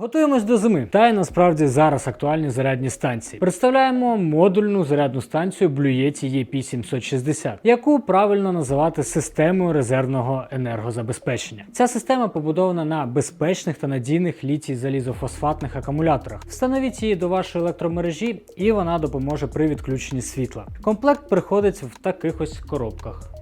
Готуємось до зими, та й насправді зараз актуальні зарядні станції. Представляємо модульну зарядну станцію Blue Yeti EP760, яку правильно називати системою резервного енергозабезпечення. Ця система побудована на безпечних та надійних літій залізофосфатних акумуляторах. Встановіть її до вашої електромережі, і вона допоможе при відключенні світла. Комплект приходить в таких ось коробках.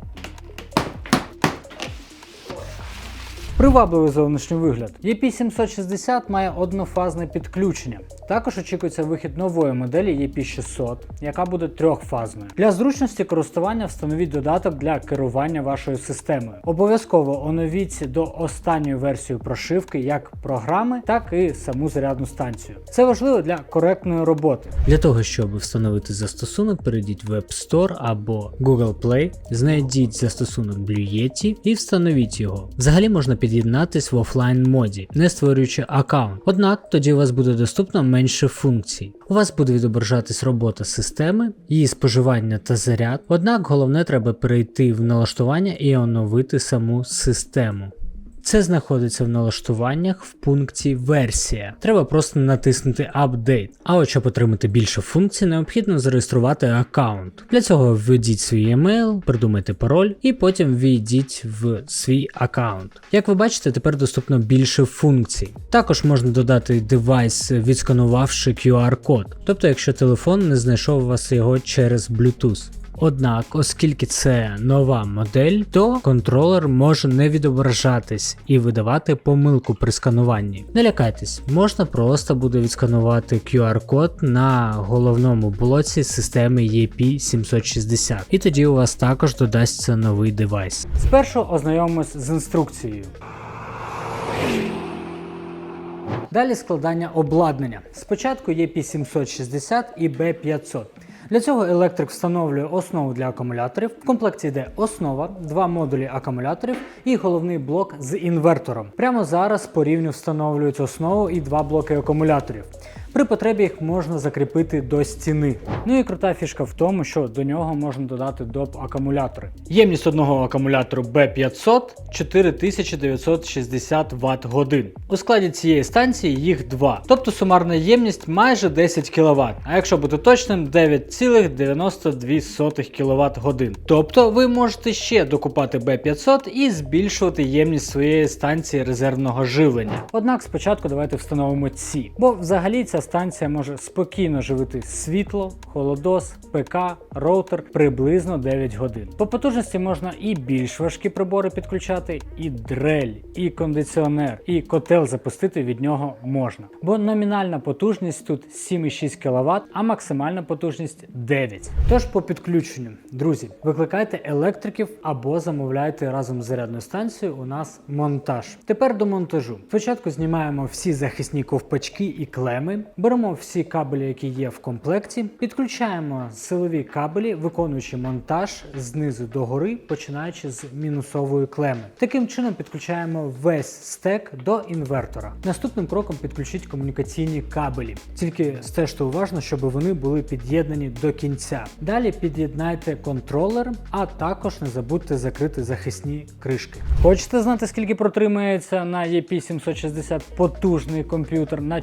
Привабливий зовнішній вигляд. EP760 має однофазне підключення. Також очікується вихід нової моделі EP600, яка буде трьохфазною. Для зручності користування встановіть додаток для керування вашою системою. Обов'язково оновіть до останньої версії прошивки як програми, так і саму зарядну станцію. Це важливо для коректної роботи. Для того, щоб встановити застосунок, перейдіть в App Store або Google Play, знайдіть застосунок Blue Yeti і встановіть його. Взагалі можна під'єднатись в офлайн моді, не створюючи аккаунт. Однак тоді у вас буде доступно менше функцій. У вас буде відображатись робота системи, її споживання та заряд. Однак головне треба перейти в налаштування і оновити саму систему. Це знаходиться в налаштуваннях в пункті версія. Треба просто натиснути Update. А от щоб отримати більше функцій, необхідно зареєструвати аккаунт. Для цього введіть свій емейл, придумайте пароль і потім ввійдіть в свій аккаунт. Як ви бачите, тепер доступно більше функцій. Також можна додати девайс, відсканувавши QR-код, тобто якщо телефон не знайшов у вас його через Bluetooth. Однак, оскільки це нова модель, то контролер може не відображатись і видавати помилку при скануванні. Не лякайтесь, можна просто буде відсканувати QR-код на головному блоці системи EP760, і тоді у вас також додасться новий девайс. Спершу ознайомимось з інструкцією. Далі складання обладнання. Спочатку є P760 і B500. Для цього електрик встановлює основу для акумуляторів. В комплекті йде основа, два модулі акумуляторів і головний блок з інвертором. Прямо зараз по рівню встановлюють основу і два блоки акумуляторів. При потребі їх можна закріпити до стіни. Ну і крута фішка в тому, що до нього можна додати доп акумулятори. Ємність одного акумулятору B500 4960 Вт годин. У складі цієї станції їх два, тобто сумарна ємність майже 10 кВт, а якщо бути точним, 9,92 кВт годин. Тобто ви можете ще докупати B500 і збільшувати ємність своєї станції резервного живлення. Однак спочатку давайте встановимо ці, бо взагалі ця станція може спокійно живити світло, холодос, ПК, роутер приблизно 9 годин. По потужності можна і більш важкі прибори підключати, і дрель, і кондиціонер, і котел запустити від нього можна. Бо номінальна потужність тут 7,6 кВт, а максимальна потужність 9. Тож по підключенню, друзі, викликайте електриків або замовляйте разом з зарядною станцією у нас монтаж. Тепер до монтажу. Спочатку знімаємо всі захисні ковпачки і клеми, беремо всі кабелі, які є в комплекті, підключаємо силові кабелі, виконуючи монтаж знизу до гори, починаючи з мінусової клеми. Таким чином підключаємо весь стек до інвертора. Наступним кроком підключіть комунікаційні кабелі. Тільки стежте уважно, щоб вони були під'єднані до кінця. Далі під'єднайте контролер, а також не забудьте закрити захисні кришки. Хочете знати, скільки протримається на EP760 потужний комп'ютер на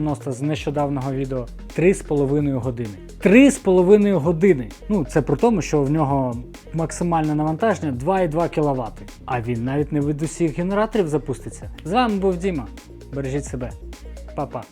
44090 з нещодавнього відео? 3,5 години. 3,5 години. Ну, це при тому, що в нього максимальне навантаження 2,2 кВт. А він навіть не від усіх генераторів запуститься. З вами був Діма. Бережіть себе. Па-па.